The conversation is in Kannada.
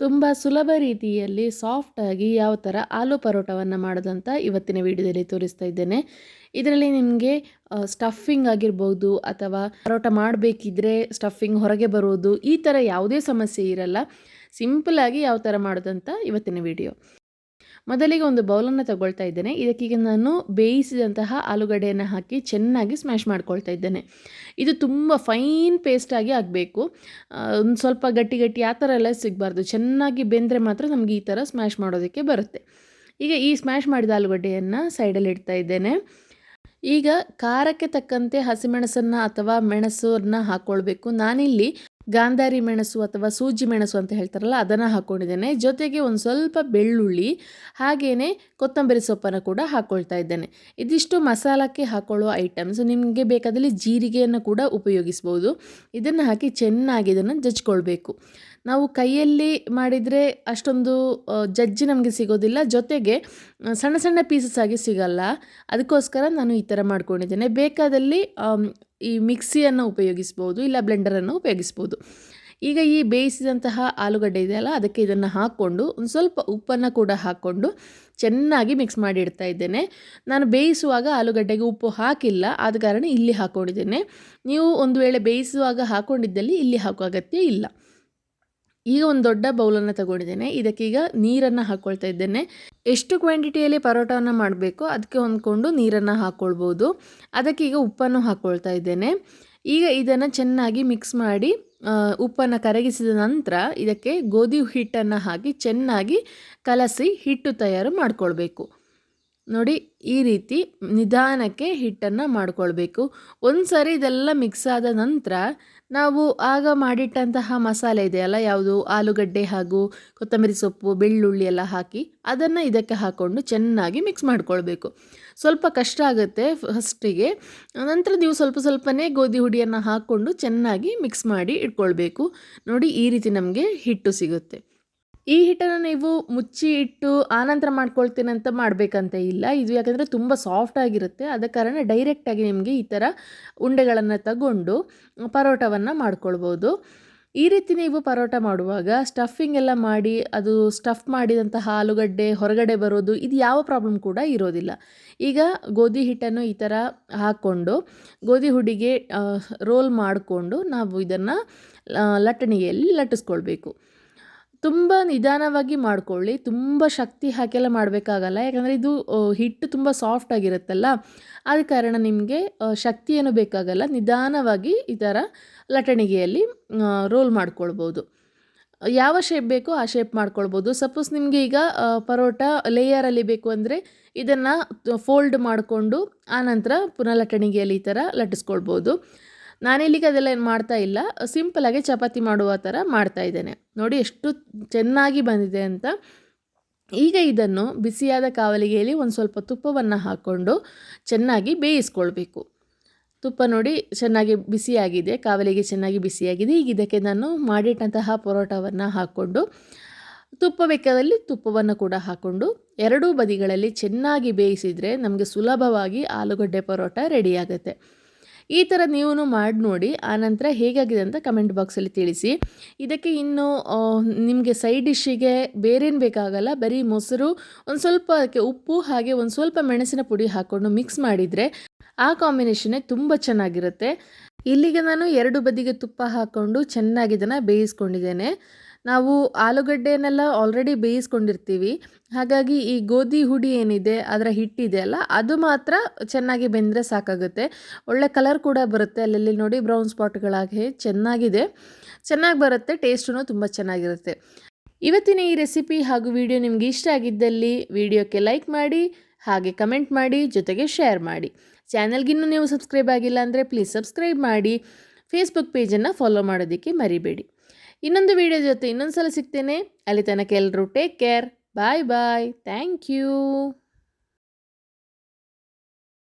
ತುಂಬ ಸುಲಭ ರೀತಿಯಲ್ಲಿ ಸಾಫ್ಟಾಗಿ ಯಾವ ಥರ ಆಲೂ ಪರೋಟವನ್ನು ಮಾಡೋದಂತ ಇವತ್ತಿನ ವಿಡಿಯೋದಲ್ಲಿ ತೋರಿಸ್ತಾ ಇದ್ದೇನೆ. ಇದರಲ್ಲಿ ನಿಮಗೆ ಸ್ಟಫಿಂಗ್ ಆಗಿರ್ಬೋದು ಅಥವಾ ಪರೋಟ ಮಾಡಬೇಕಿದ್ರೆ ಸ್ಟಫಿಂಗ್ ಹೊರಗೆ ಬರೋದು ಈ ಥರ ಯಾವುದೇ ಸಮಸ್ಯೆ ಇರಲ್ಲ. ಸಿಂಪಲಾಗಿ ಯಾವ ಥರ ಮಾಡೋದಂತ ಇವತ್ತಿನ ವಿಡಿಯೋ. ಮೊದಲಿಗೆ ಒಂದು ಬೌಲನ್ನು ತಗೊಳ್ತಾ ಇದ್ದೇನೆ. ಇದಕ್ಕೀಗ ನಾನು ಬೇಯಿಸಿದಂತಹ ಆಲೂಗಡ್ಡೆಯನ್ನು ಹಾಕಿ ಚೆನ್ನಾಗಿ ಸ್ಮ್ಯಾಶ್ ಮಾಡ್ಕೊಳ್ತಾ ಇದ್ದೇನೆ. ಇದು ತುಂಬ ಫೈನ್ ಪೇಸ್ಟಾಗಿ ಆಗಬೇಕು. ಒಂದು ಸ್ವಲ್ಪ ಗಟ್ಟಿ ಗಟ್ಟಿ ಆ ಥರ ಎಲ್ಲ ಸಿಗಬಾರ್ದು. ಚೆನ್ನಾಗಿ ಬೆಂದರೆ ಮಾತ್ರ ನಮಗೆ ಈ ಥರ ಸ್ಮ್ಯಾಶ್ ಮಾಡೋದಕ್ಕೆ ಬರುತ್ತೆ. ಈಗ ಈ ಸ್ಮ್ಯಾಶ್ ಮಾಡಿದ ಆಲೂಗಡ್ಡೆಯನ್ನು ಸೈಡಲ್ಲಿ ಇಡ್ತಾ ಇದ್ದೇನೆ. ಈಗ ಖಾರಕ್ಕೆ ತಕ್ಕಂತೆ ಹಸಿಮೆಣಸನ್ನು ಅಥವಾ ಮೆಣಸನ್ನು ಹಾಕ್ಕೊಳ್ಬೇಕು ನಾನಿಲ್ಲಿ ಗಾಂಧಾರಿ ಮೆಣಸು ಅಥವಾ ಸೂಜಿ ಮೆಣಸು ಅಂತ ಹೇಳ್ತಾರಲ್ಲ, ಅದನ್ನು ಹಾಕ್ಕೊಂಡಿದ್ದೇನೆ ಜೊತೆಗೆ ಒಂದು ಸ್ವಲ್ಪ ಬೆಳ್ಳುಳ್ಳಿ ಹಾಗೆಯೇ ಕೊತ್ತಂಬರಿ ಸೊಪ್ಪನ್ನು ಕೂಡ ಹಾಕ್ಕೊಳ್ತಾ ಇದ್ದೇನೆ. ಇದಿಷ್ಟು ಮಸಾಲಕ್ಕೆ ಹಾಕೊಳ್ಳುವ ಐಟಮ್ಸ್ ನಿಮಗೆ ಬೇಕಾದಲ್ಲಿ ಜೀರಿಗೆಯನ್ನು ಕೂಡ ಉಪಯೋಗಿಸ್ಬೋದು. ಇದನ್ನು ಹಾಕಿ ಚೆನ್ನಾಗಿ ಇದನ್ನು ಜಜ್ಕೊಳ್ಬೇಕು. ನಾವು ಕೈಯಲ್ಲಿ ಮಾಡಿದರೆ ಅಷ್ಟೊಂದು ಜಜ್ಜಿ ನಮಗೆ ಸಿಗೋದಿಲ್ಲ. ಜೊತೆಗೆ ಸಣ್ಣ ಸಣ್ಣ ಪೀಸಸ್ ಆಗಿ ಸಿಗಲ್ಲ. ಅದಕ್ಕೋಸ್ಕರ ನಾನು ಈ ಥರ ಮಾಡ್ಕೊಂಡಿದ್ದೇನೆ. ಬೇಕಾದಲ್ಲಿ ಈ ಮಿಕ್ಸಿಯನ್ನು ಉಪಯೋಗಿಸ್ಬೋದು, ಇಲ್ಲ ಬ್ಲೆಂಡರನ್ನು ಉಪಯೋಗಿಸ್ಬೋದು. ಈಗ ಈ ಬೇಯಿಸಿದಂತಹ ಆಲೂಗಡ್ಡೆ ಇದೆಯಲ್ಲ, ಅದಕ್ಕೆ ಇದನ್ನು ಹಾಕ್ಕೊಂಡು, ಒಂದು ಸ್ವಲ್ಪ ಉಪ್ಪನ್ನು ಕೂಡ ಹಾಕ್ಕೊಂಡು ಚೆನ್ನಾಗಿ ಮಿಕ್ಸ್ ಮಾಡಿ ಇಡ್ತಾ ಇದ್ದೇನೆ. ನಾನು ಬೇಯಿಸುವಾಗ ಆಲೂಗಡ್ಡೆಗೆ ಉಪ್ಪು ಹಾಕಿಲ್ಲ, ಆದ ಕಾರಣ ಇಲ್ಲಿ ಹಾಕ್ಕೊಂಡಿದ್ದೇನೆ ನೀವು ಒಂದು ವೇಳೆ ಬೇಯಿಸುವಾಗ ಹಾಕ್ಕೊಂಡಿದ್ದಲ್ಲಿ ಇಲ್ಲಿ ಹಾಕೋ ಅಗತ್ಯ ಇಲ್ಲ. ಈಗ ಒಂದು ದೊಡ್ಡ ಬೌಲನ್ನು ತಗೊಂಡಿದ್ದೇನೆ. ಇದಕ್ಕೀಗ ನೀರನ್ನು ಹಾಕ್ಕೊಳ್ತಾ ಇದ್ದೇನೆ. ಎಷ್ಟು ಕ್ವಾಂಟಿಟಿಯಲ್ಲಿ ಪರೋಟವನ್ನು ಮಾಡಬೇಕು, ಅದಕ್ಕೆ ಹೊಂದ್ಕೊಂಡು ನೀರನ್ನು ಹಾಕ್ಕೊಳ್ಬೋದು ಈಗ ಉಪ್ಪನ್ನು ಹಾಕ್ಕೊಳ್ತಾ ಇದ್ದೇನೆ. ಈಗ ಇದನ್ನು ಚೆನ್ನಾಗಿ ಮಿಕ್ಸ್ ಮಾಡಿ ಉಪ್ಪನ್ನು ಕರಗಿಸಿದ ನಂತರ ಇದಕ್ಕೆ ಗೋಧಿ ಹಿಟ್ಟನ್ನು ಹಾಕಿ ಚೆನ್ನಾಗಿ ಕಲಸಿ ಹಿಟ್ಟು ತಯಾರು ಮಾಡಿಕೊಳ್ಬೇಕು. ನೋಡಿ, ಈ ರೀತಿ ನಿಧಾನಕ್ಕೆ ಹಿಟ್ಟನ್ನು ಮಾಡ್ಕೊಳ್ಬೇಕು. ಒಂದು ಸರಿ ಇದೆಲ್ಲ ಮಿಕ್ಸ್ ಆದ ನಂತರ ನಾವು ಆಗ ಮಾಡಿಟ್ಟಂತಹ ಮಸಾಲೆ ಇದೆಯಲ್ಲ ಯಾವುದು ಆಲೂಗಡ್ಡೆ ಹಾಗೂ ಕೊತ್ತಂಬರಿ ಸೊಪ್ಪು, ಬೆಳ್ಳುಳ್ಳಿ ಎಲ್ಲ ಹಾಕಿ ಅದನ್ನು ಇದಕ್ಕೆ ಹಾಕ್ಕೊಂಡು ಚೆನ್ನಾಗಿ ಮಿಕ್ಸ್ ಮಾಡ್ಕೊಳ್ಬೇಕು. ಸ್ವಲ್ಪ ಕಷ್ಟ ಆಗುತ್ತೆ ಫಸ್ಟಿಗೆ ನಂತರ ನೀವು ಸ್ವಲ್ಪ ಸ್ವಲ್ಪನೇ ಗೋಧಿ ಹುಡಿಯನ್ನು ಹಾಕ್ಕೊಂಡು ಚೆನ್ನಾಗಿ ಮಿಕ್ಸ್ ಮಾಡಿ ಇಟ್ಕೊಳ್ಬೇಕು. ನೋಡಿ, ಈ ರೀತಿ ನಮಗೆ ಹಿಟ್ಟು ಸಿಗುತ್ತೆ. ಈ ಹಿಟ್ಟನ್ನು ನೀವು ಮುಚ್ಚಿ ಇಟ್ಟು ಆನಂತರ ಮಾಡ್ಕೊಳ್ತೀನಿ ಅಂತ ಮಾಡಬೇಕಂತ ಇಲ್ಲ. ಇದು ಯಾಕಂದರೆ ತುಂಬ ಸಾಫ್ಟ್ ಆಗಿರುತ್ತೆ. ಆದ ಕಾರಣ ಡೈರೆಕ್ಟಾಗಿ ನಿಮಗೆ ಈ ಥರ ಉಂಡೆಗಳನ್ನು ತಗೊಂಡು ಪರೋಟವನ್ನು ಮಾಡ್ಕೊಳ್ಬೋದು. ಈ ರೀತಿ ನೀವು ಪರೋಟ ಮಾಡುವಾಗ ಸ್ಟಫಿಂಗ್ ಎಲ್ಲ ಮಾಡಿ, ಅದು ಸ್ಟಫ್ ಮಾಡಿದಂತಹ ಆಲೂಗಡ್ಡೆ, ಹೊರಗಡೆ ಬರೋದು, ಇದು ಯಾವ ಪ್ರಾಬ್ಲಮ್ ಕೂಡ ಇರೋದಿಲ್ಲ. ಈಗ ಗೋಧಿ ಹಿಟ್ಟನ್ನು ಈ ಥರ ಹಾಕ್ಕೊಂಡು ಗೋಧಿ ಹುಡಿಗೆ ರೋಲ್ ಮಾಡಿಕೊಂಡು ನಾವು ಇದನ್ನು ಲಟ್ಟಣಿಗೆಯಲ್ಲಿ ಲಟ್ಟಿಸ್ಕೊಳ್ಬೇಕು. ತುಂಬ ನಿಧಾನವಾಗಿ ಮಾಡ್ಕೊಳ್ಳಿ, ತುಂಬ ಶಕ್ತಿ ಹಾಕೆಲ್ಲ ಮಾಡಬೇಕಾಗಲ್ಲ. ಯಾಕಂದರೆ ಇದು ಹಿಟ್ಟು ತುಂಬ ಸಾಫ್ಟ್ ಆಗಿರುತ್ತಲ್ಲ, ಆದ ಕಾರಣ ನಿಮಗೆ ಶಕ್ತಿ ಏನು ಬೇಕಾಗಲ್ಲ. ನಿಧಾನವಾಗಿ ಈ ಥರ ಲಟಣಿಗೆಯಲ್ಲಿ ರೋಲ್ ಮಾಡ್ಕೊಳ್ಬೋದು. ಯಾವ ಶೇಪ್ ಬೇಕೋ ಆ ಶೇಪ್ ಮಾಡ್ಕೊಳ್ಬೋದು. ಸಪೋಸ್ ನಿಮಗೆ ಈಗ ಪರೋಟ ಲೇಯರಲ್ಲಿ ಬೇಕು ಅಂದರೆ ಇದನ್ನು ಫೋಲ್ಡ್ ಮಾಡಿಕೊಂಡು, ಆನಂತರ ಪುನಃ ಲಟಣಿಗೆಯಲ್ಲಿ ಈ ಥರ ಲಟ್ಟಿಸ್ಕೊಳ್ಬೋದು. ನಾನಿಲ್ಲಿಗೆ ಅದೆಲ್ಲ ಏನು ಮಾಡ್ತಾ ಇಲ್ಲ. ಸಿಂಪಲಾಗಿ ಚಪಾತಿ ಮಾಡುವ ಥರ ಮಾಡ್ತಾ ಇದ್ದೇನೆ. ನೋಡಿ ಎಷ್ಟು ಚೆನ್ನಾಗಿ ಬಂದಿದೆ ಅಂತ. ಈಗ ಇದನ್ನು ಬಿಸಿಯಾದ ಕಾವಲಿಗೆಯಲ್ಲಿ ಒಂದು ಸ್ವಲ್ಪ ತುಪ್ಪವನ್ನು ಹಾಕ್ಕೊಂಡು ಚೆನ್ನಾಗಿ ಬೇಯಿಸ್ಕೊಳ್ಬೇಕು. ತುಪ್ಪ ನೋಡಿ ಚೆನ್ನಾಗಿ ಬಿಸಿಯಾಗಿದೆ. ಕಾವಲಿಗೆ ಚೆನ್ನಾಗಿ ಬಿಸಿಯಾಗಿದೆ. ಈಗ ಇದಕ್ಕೆ ನಾನು ಮಾಡಿಟ್ಟಂತಹ ಪರೋಟವನ್ನು ಹಾಕ್ಕೊಂಡು ತುಪ್ಪ ಬೇಕಾದಲ್ಲಿ ತುಪ್ಪವನ್ನು ಕೂಡ ಹಾಕ್ಕೊಂಡು ಎರಡೂ ಬದಿಗಳಲ್ಲಿ ಚೆನ್ನಾಗಿ ಬೇಯಿಸಿದರೆ ನಮಗೆ ಸುಲಭವಾಗಿ ಆಲೂಗಡ್ಡೆ ಪರೋಟ ರೆಡಿಯಾಗುತ್ತೆ ಈ ಥರ ನೀವು ಮಾಡಿ ನೋಡಿ ಆನಂತರ ಹೇಗಾಗಿದೆ ಅಂತ ಕಮೆಂಟ್ ಬಾಕ್ಸಲ್ಲಿ ತಿಳಿಸಿ. ಇದಕ್ಕೆ ಇನ್ನು ನಿಮಗೆ ಸೈಡ್ ಡಿಶ್ಶಿಗೆ ಬೇರೇನು ಬೇಕಾಗಲ್ಲ, ಬರೀ ಮೊಸರು, ಒಂದು ಸ್ವಲ್ಪ ಅದಕ್ಕೆ ಉಪ್ಪು, ಹಾಗೆ ಒಂದು ಸ್ವಲ್ಪ ಮೆಣಸಿನ ಪುಡಿ ಹಾಕ್ಕೊಂಡು ಮಿಕ್ಸ್ ಮಾಡಿದರೆ ಆ ಕಾಂಬಿನೇಷನ್ನೇ ತುಂಬ ಚೆನ್ನಾಗಿರುತ್ತೆ. ಇಲ್ಲಿಗೆ ನಾನು ಎರಡು ಬದಿಗೆ ತುಪ್ಪ ಹಾಕ್ಕೊಂಡು ಚೆನ್ನಾಗಿ ಇದನ್ನು ಬೇಯಿಸ್ಕೊಂಡಿದ್ದೇನೆ. ನಾವು ಆಲೂಗಡ್ಡೆಯನ್ನೆಲ್ಲ ಆಲ್ರೆಡಿ ಬೇಯಿಸ್ಕೊಂಡಿರ್ತೀವಿ. ಹಾಗಾಗಿ ಈ ಗೋಧಿ ಹುಡಿ ಏನಿದೆ, ಅದರ ಹಿಟ್ಟಿದೆ ಅಲ್ಲ, ಅದು ಮಾತ್ರ ಚೆನ್ನಾಗಿ ಬೆಂದರೆ ಸಾಕಾಗುತ್ತೆ. ಒಳ್ಳೆ ಕಲರ್ ಕೂಡ ಬರುತ್ತೆ. ಅಲ್ಲಲ್ಲಿ ನೋಡಿ ಬ್ರೌನ್ ಸ್ಪಾಟ್ಗಳಾಗಿ ಚೆನ್ನಾಗಿದೆ. ಚೆನ್ನಾಗಿ ಬರುತ್ತೆ ಟೇಸ್ಟೂ ತುಂಬ ಚೆನ್ನಾಗಿರುತ್ತೆ. ಇವತ್ತಿನ ಈ ರೆಸಿಪಿ ಹಾಗೂ ವಿಡಿಯೋ ನಿಮಗೆ ಇಷ್ಟ ಆಗಿದ್ದಲ್ಲಿ ವಿಡಿಯೋಕ್ಕೆ ಲೈಕ್ ಮಾಡಿ, ಹಾಗೆ ಕಮೆಂಟ್ ಮಾಡಿ, ಜೊತೆಗೆ ಶೇರ್ ಮಾಡಿ. ಚಾನಲ್ಗಿನ್ನೂ ನೀವು ಸಬ್ಸ್ಕ್ರೈಬ್ ಆಗಿಲ್ಲ ಅಂದರೆ ಪ್ಲೀಸ್ ಸಬ್ಸ್ಕ್ರೈಬ್ ಮಾಡಿ. ಫೇಸ್ಬುಕ್ ಪೇಜನ್ನು ಫಾಲೋ ಮಾಡೋದಕ್ಕೆ ಮರಿಬೇಡಿ. ಇನ್ನೊಂದು ವಿಡಿಯೋ ಜೊತೆ ಇನ್ನೊಂದು ಸಲ ಸಿಗ್ತೇನೆ. ಅಲ್ಲಿ ತನಕ ಎಲ್ಲರೂ take care bye bye thank you